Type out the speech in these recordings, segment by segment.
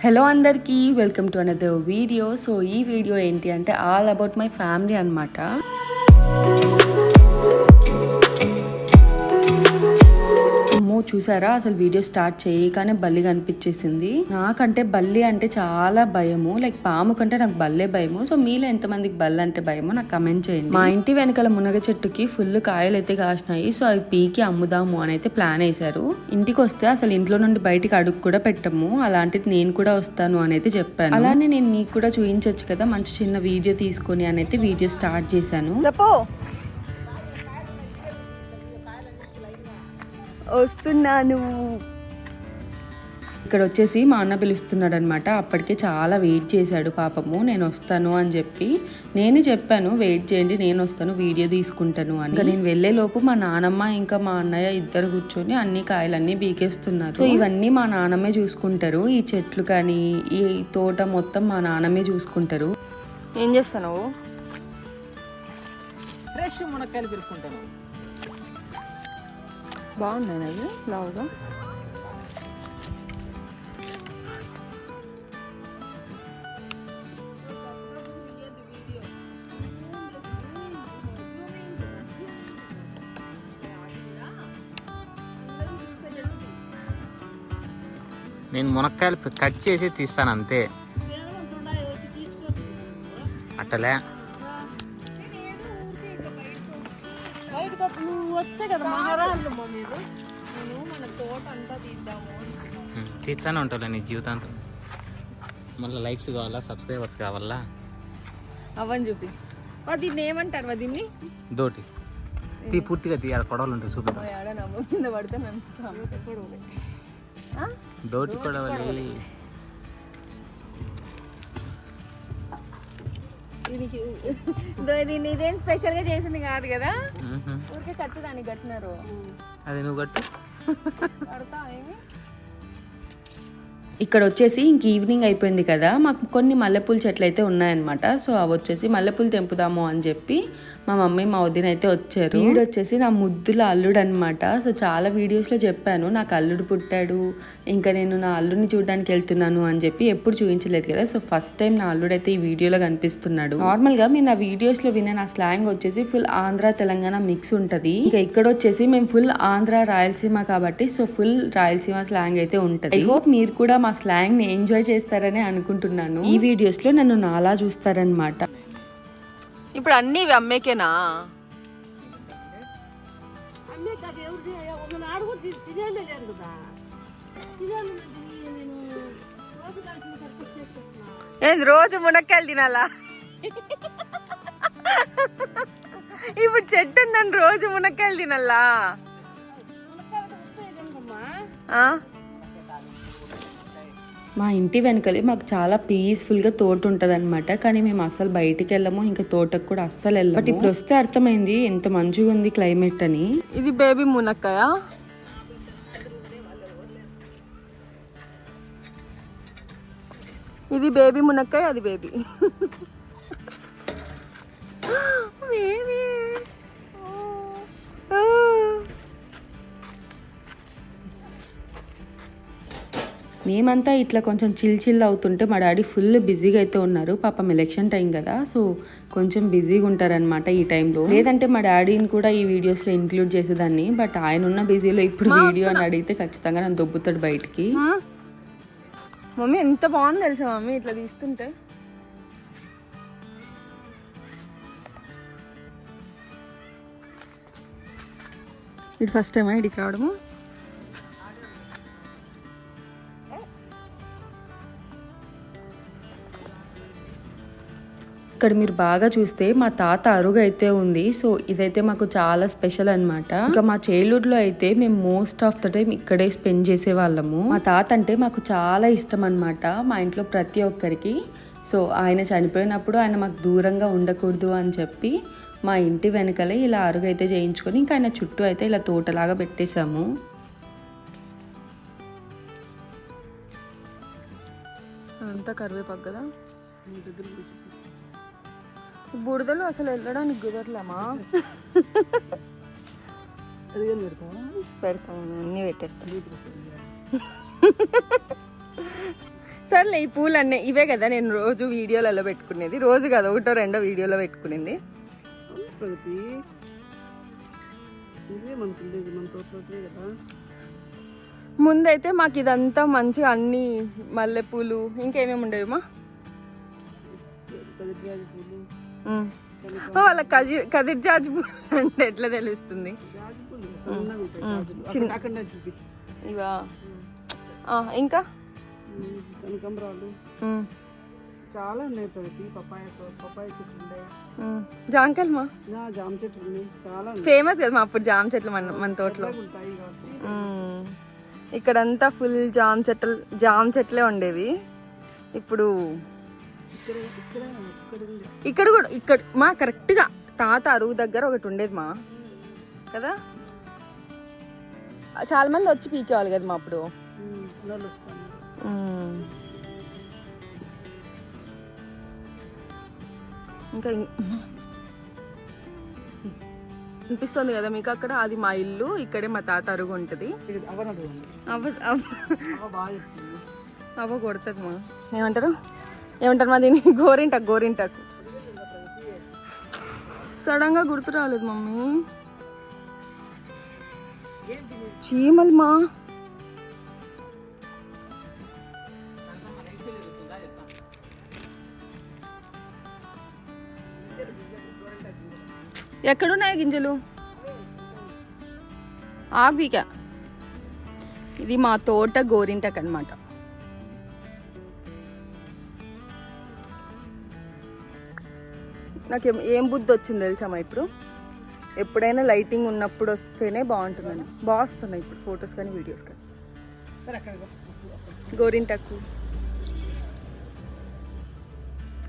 Hello అందరికీ welcome to another video so ఈ video ఏంటి అంటే ఆల్ అబౌట్ మై ఫ్యామిలీ అనమాట చూసారా? అసలు వీడియో స్టార్ట్ చేయగానే బల్లి కనిపించేసింది. నాకంటే బల్లి అంటే చాలా భయము. లైక్ పాము కంటే నాకు బల్లే భయము. సో మీలో ఎంతమందికి బల్లి అంటే భయమో నాకు కమెంట్ చేయండి. మా ఇంటి వెనకాల మునగ చెట్టుకి ఫుల్ కాయలు అయితే కాసినాయి. సో అవి పీకి అమ్ముదాము అని అయితే ప్లాన్ వేశారు. ఇంటికి వస్తే అసలు ఇంట్లో నుండి బయటికి అడుగు కూడా పెట్టము. అలాంటిది నేను కూడా వస్తాను అని అయితే చెప్పాను. అలానే నేను మీకు కూడా చూపించవచ్చు కదా మంచి చిన్న వీడియో తీసుకొని అని అయితే వీడియో స్టార్ట్ చేశాను. చెప్పు. వస్తున్నాను. ఇక్కడ వచ్చేసి మా అన్న పిలుస్తున్నాడు అనమాట అప్పటికే చాలా వెయిట్ చేశాడు పాపము. నేను వస్తాను అని చెప్పి. నేను చెప్పాను వెయిట్ చేయండి నేను వస్తాను వీడియో తీసుకుంటాను అని. ఇంకా నేను వెళ్ళే లోపు మా నానమ్మ ఇంకా మా అన్నయ్య ఇద్దరు కూర్చొని అన్ని కాయలన్నీ బీకేస్తున్నారు సో ఇవన్నీ మా నానమ్మే చూసుకుంటారు. ఈ చెట్లు కానీ ఈ తోట మొత్తం మా నానమ్మే చూసుకుంటారు. ఏం చేస్తావు ఫ్రెష్ మునక్కాయలు బాగున్నాయి అవి? లావుగా? నేను మునక్కాయలు కట్ చేసి తీస్తాను అంతే. అట్టలే. ఉం, తీస్తానే ఉంటావులే నీ జీవితాంతం. మళ్ళీ లైక్స్ కావాలా సబ్స్క్రైబర్స్ కావాలా? అవని చూపి. దీన్ని ఏమంటారు వా దీన్ని? దోటి. తీ పూర్తిగా తీయాలి కింద పడితే నన్ను ఆ? దోటి కొడవలి. దీనికి దీన్ని ఇదేం స్పెషల్గా చేసింది కాదు కదా. ఊరికే కట్టు దాన్ని కట్టినారు. అది నువ్వు కట్టు. కడతా ఏమి? ఇక్కడ వచ్చేసి ఇంక ఈవినింగ్ అయిపోయింది కదా మాకు కొన్ని మల్లెపూల చెట్లు అయితే ఉన్నాయన్నమాట. సో అవి వచ్చేసి మల్లెపూలు తెంపుదాము అని చెప్పి మా మమ్మీ మా వదిన అయితే వచ్చారు. వీడు వచ్చేసి నా ముద్దుల అల్లుడు అనమాట సో చాలా వీడియోస్లో చెప్పాను నాకు అల్లుడు పుట్టాడు ఇంకా నేను నా అల్లుడిని చూడడానికి వెళ్తున్నాను అని చెప్పి ఎప్పుడు చూపించలేదు కదా. సో ఫస్ట్ టైం నా అల్లుడు అయితే ఈ వీడియోలో కనిపిస్తున్నాడు. నార్మల్గా మీరు నా వీడియోస్లో వినే నా స్లాంగ్ వచ్చేసి ఫుల్ ఆంధ్ర తెలంగాణ మిక్స్ ఉంటుంది. ఇంకా ఇక్కడ వచ్చేసి మేము ఫుల్ ఆంధ్ర రాయలసీమ కాబట్టి సో ఫుల్ రాయలసీమ స్లాంగ్ అయితే ఉంటుంది. ఐ హోప్ మీరు కూడా మా స్లాంగ్ని ఎంజాయ్ చేస్తారని అనుకుంటున్నాను. ఈ వీడియోస్లో నన్ను నాలా చూస్తారనమాట ఇప్పుడు అన్ని ఇవి అమ్మేకేనా? ఏంది రోజు మునక్కాయలు తినాలా? ఇప్పుడు చెట్టు ఉందని రోజు మునక్కాయలు తినాలా? ఆ? మా ఇంటి వెనకలే మాకు చాలా పీస్ఫుల్గా తోట ఉంటుంది అనమాట కానీ మేము అసలు బయటికి వెళ్ళము ఇంకా తోటకు కూడా అస్సలు వెళ్ళము. బట్ ఇప్పుడు వస్తే అర్థమైంది ఎంత మంచిగా ఉంది క్లైమేట్ అని. ఇది బేబీ మునక్కాయ? ఇది బేబీ మునక్కాయ అది బేబీ మేమంతా ఇట్లా కొంచెం చిల్ చిల్ అవుతుంటే మా డాడీ ఫుల్ బిజీగా అయితే ఉన్నారు. పాపం ఎలక్షన్ టైం కదా సో కొంచెం బిజీగా ఉంటారనమాట ఈ టైంలో. లేదంటే మా డాడీని కూడా ఈ వీడియోస్లో ఇంక్లూడ్ చేసేదాన్ని బట్ ఆయన ఉన్న బిజీలో ఇప్పుడు వీడియో అని అడిగితే ఖచ్చితంగా నన్ను దొబ్బుతాడు బయటికి. మమ్మీ ఎంత బాగుంది తెలుసా మమ్మీ ఇట్లా తీస్తుంటే? ఇది ఫస్ట్ టైమా ఇడికి రావడము ఇక్కడ మీరు బాగా చూస్తే మా తాత అరుగు అయితే ఉంది. సో ఇదైతే మాకు చాలా స్పెషల్ అనమాట ఇంకా మా చైల్డ్హుడ్లో అయితే మేము మోస్ట్ ఆఫ్ ద టైం ఇక్కడే స్పెండ్ చేసే వాళ్ళము మా తాత అంటే మాకు చాలా ఇష్టం అనమాట మా ఇంట్లో ప్రతి ఒక్కరికి. సో ఆయన చనిపోయినప్పుడు ఆయన మాకు దూరంగా ఉండకూడదు అని చెప్పి మా ఇంటి వెనకలే ఇలా అరుగు అయితే చేయించుకొని ఇంకా ఆయన చుట్టూ అయితే ఇలా తోటలాగా పెట్టేశాము. అంతా కరివేపాకు కదా? బుడదలు అసలు వెళ్ళడానికి కుదరలేమా? పెడతాం అన్నీ పెట్టేస్తాం. సర్లే ఈ పూలు అన్నీ ఇవే కదా నేను రోజు వీడియోలలో పెట్టుకునేది. రోజు కదా ఒకటో రెండో వీడియోలో పెట్టుకునేది. ముందైతే మాకు ఇదంతా మంచిగా అన్ని మల్లెపూలు ఇంకేమేమి కదిరిజాజి పూలు వాళ్ళ కజి కదిరి జాజి పూలు అంటే ఎట్లా తెలుస్తుంది? ఇవా? ఇంకా? కనకాంబరాలు. చాలా ఉన్నాయి ప్రగతి. పప్పాయ తో- పప్పాయ చెట్లు ఉన్నాయి. జాంకాయలు మా జామ చెట్లు ఉన్నాయి. చాలా ఫేమస్ కదా మా అప్పుడు జామ చెట్లు మన మన తోటలో. ఇక్కడంతా ఫుల్ జామ్ చెట్లు జామ్ చెట్లే ఉండేవి. ఇప్పుడు ఇక్కడ కూడా ఇక్కడ మా కరెక్ట్గా తాత అరువు దగ్గర ఒకటి ఉండేది మా. కదా? చాలా మంది వచ్చి పీకేవాళ్ళు కదా మా అప్పుడు. ఇంకా అనిపిస్తుంది కదా మీకు అక్కడ? అది మా ఇల్లు ఇక్కడే మా తాత అరుగు ఉంటుంది. అవ్వ కొడుతుంది మా. ఏమంటారు? ఏమంటారు మా దీన్ని? గోరింటాకు గోరింటాకు. సడన్గా గుర్తు రాలేదు మమ్మీ. చీమలు మా ఎక్కడున్నాయి గింజలు? ఆగ్విక ఇది మా తోట గోరింటకు అన్నమాట నాకు ఏం- బుద్ధి వచ్చింది తెలుసామా ఇప్పుడు? ఎప్పుడైనా లైటింగ్ ఉన్నప్పుడు వస్తేనే బాగుంటుందని. బాగా వస్తున్నాయి ఇప్పుడు ఫొటోస్ కానీ వీడియోస్ కానీ. గోరింటకు.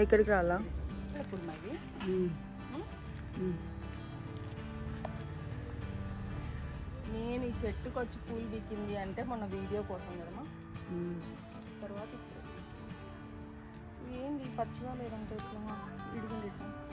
ఎక్కడికి రాలా? నేను ఈ చెట్టుకు వచ్చి పూలు బీకింది అంటే మొన్న వీడియో కోసం కదమ్మా. తర్వాత. ఏంది పచ్చిగా లేదంటే ఎట్లా? ఇడిగింది ఇట్లా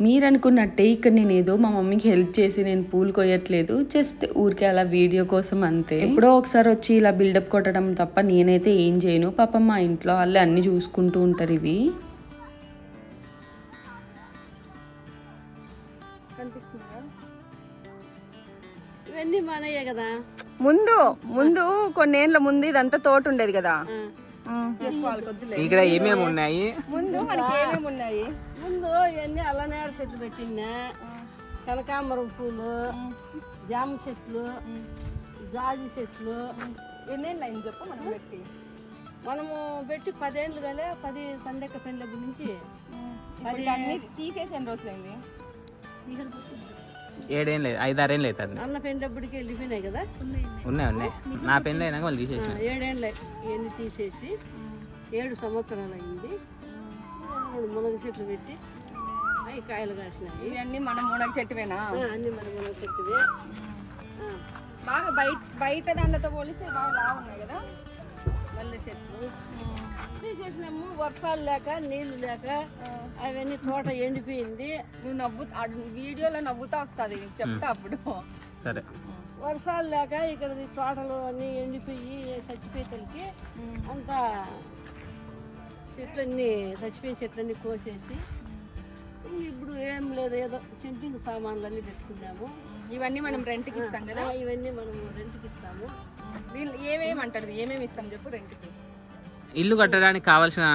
మీరు అనుకున్నట్టే ఇక్కడ నేను ఏదో మా మమ్మీకి హెల్ప్ చేసి నేను పూలు కొయ్యట్లేదు. జస్ట్ ఊరికే అలా వీడియో కోసం అంతే. ఎప్పుడో ఒకసారి వచ్చి ఇలా బిల్డప్ కొట్టడం తప్ప నేనైతే ఏం చేయను. పాపం మా ఇంట్లో వాళ్ళే అన్ని చూసుకుంటూ ఉంటారు ఇవి. ఇవన్నీ మనయ్యే కదా? ముందు ముందు కొన్నేళ్ళ ముందు ఇదంతా తోట ఉండేది కదా ఇక్కడ ఏమేమి ఉన్నాయి? ముందు మనకి ఏమేమి ఉన్నాయి? ముందు ఇవన్నీ అల్లనేర చెట్లు పెట్టినా కనకాంబరం పూలు జామ చెట్లు జాజి చెట్లు ఎన్నేళ్ళు అయింది చెప్పు మనం పెట్టి? మనము పెట్టి పదేళ్ళు గలే పది సందెక్క పెళ్ళప్పుడు నుంచి అది అన్ని తీసేసి ఎన్ని రోజులైంది ఏడేం లేదు ఐదు ఆరేం లేదు అది అన్న పెళ్ళప్పుడికి వెళ్ళిపోయినాయి కదా? ఉన్నాయి ఉన్నాయి. నా పెళ్ళి అయినాక వాళ్ళు తీసేసిన. ఇవన్నీ తీసేసి ఏడు సంవత్సరాలు అయింది. మూడు మునగ చెట్లు పెట్టి అవి కాయలు కాసినాయి. ఇవన్నీ మనం మునగ చెట్టువేనా? ఆ, అన్ని మన మునగ చెట్టువే. బాగా బయట బయట దాంట్లో పోలిస్తే బాగా లావు ఉన్నాయి కదా? మల్లె చెట్లు. తీసేసినాము వర్షాలు లేక నీళ్ళు లేక అవన్నీ తోట ఎండిపోయింది. నువ్వు నవ్వు వీడియోలో నవ్వుతా వస్తుంది చెప్తా అప్పుడు. సరే. వర్షాలు లేక ఇక్కడ తోటలు అన్ని ఎండిపోయి చచ్చిపోయేతలకి అంతా చెట్లన్నీ చచ్చిపోయిన చెట్లన్నీ కోసేసి ఇప్పుడు ఏం లేదు ఏదో చిన్న చిన్న సామాన్లు అన్నీ పెట్టుకున్నాము. ఇవన్నీ మనం రెంట్కి ఇస్తాం కదా? ఇవన్నీ మనం రెంట్కి ఇస్తాము. ఏమేమి అంటారు ఏమేమి ఇస్తాం చెప్పు రెంట్కి. ఇల్లు కట్టడానికి కావాల్సిన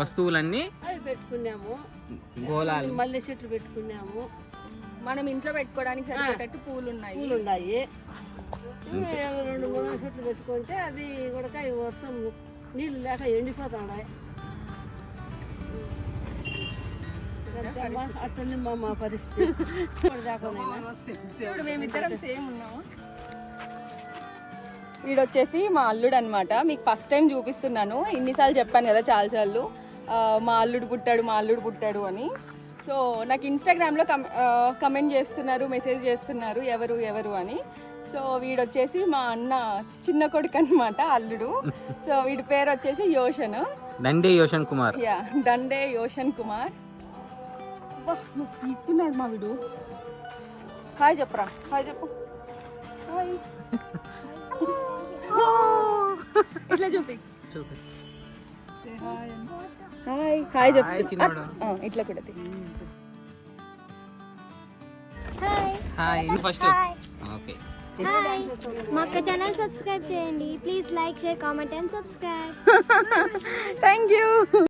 వస్తువులన్నీ అవి పెట్టుకున్నాము. గోళాలు. మల్లె చెట్లు పెట్టుకున్నాము. మనం ఇంట్లో పెట్టుకోవడానికి సరిపోయేటట్టు పూలు ఉన్నాయి పూలు ఉన్నాయి రెండు మూడు చెట్లు పెట్టుకుంటే అవి కూడా ఈ వర్షం నీళ్ళు లేక ఎండిపోతున్నాయి అట్టుంది మా మా పరిస్థితి. చూడు మేమిద్దరం సేమ్ ఉన్నాము. వీడొచ్చేసి మా అల్లుడు అనమాట మీకు ఫస్ట్ టైం చూపిస్తున్నాను. ఇన్నిసార్లు చెప్పాను కదా చాలాసార్లు. మా అల్లుడు పుట్టాడు మా అల్లుడు పుట్టాడు అని. సో నాకు ఇన్స్టాగ్రామ్లో కమ్ కమెంట్ చేస్తున్నారు మెసేజ్ చేస్తున్నారు ఎవరు ఎవరు అని. సో వీడొచ్చేసి మా అన్న చిన్న కొడుకు అనమాట అల్లుడు. సో వీడి పేరు వచ్చేసి యోషన్. దండే యోషన్ కుమార్. యా దండే యోషన్ కుమార్. పీకుతున్నాడు మా వీడు. హాయ్ చెప్పరా. హాయ్ చెప్పు. ఇట్లా చూపి చూపి హాయ్ హాయ్ ఆ, ఇట్లా కూడా. హాయ్ ఫస్ట్ ఓకే మా ఛానల్ సబ్స్క్రైబ్ చేయండి. Please like share comment and subscribe thank you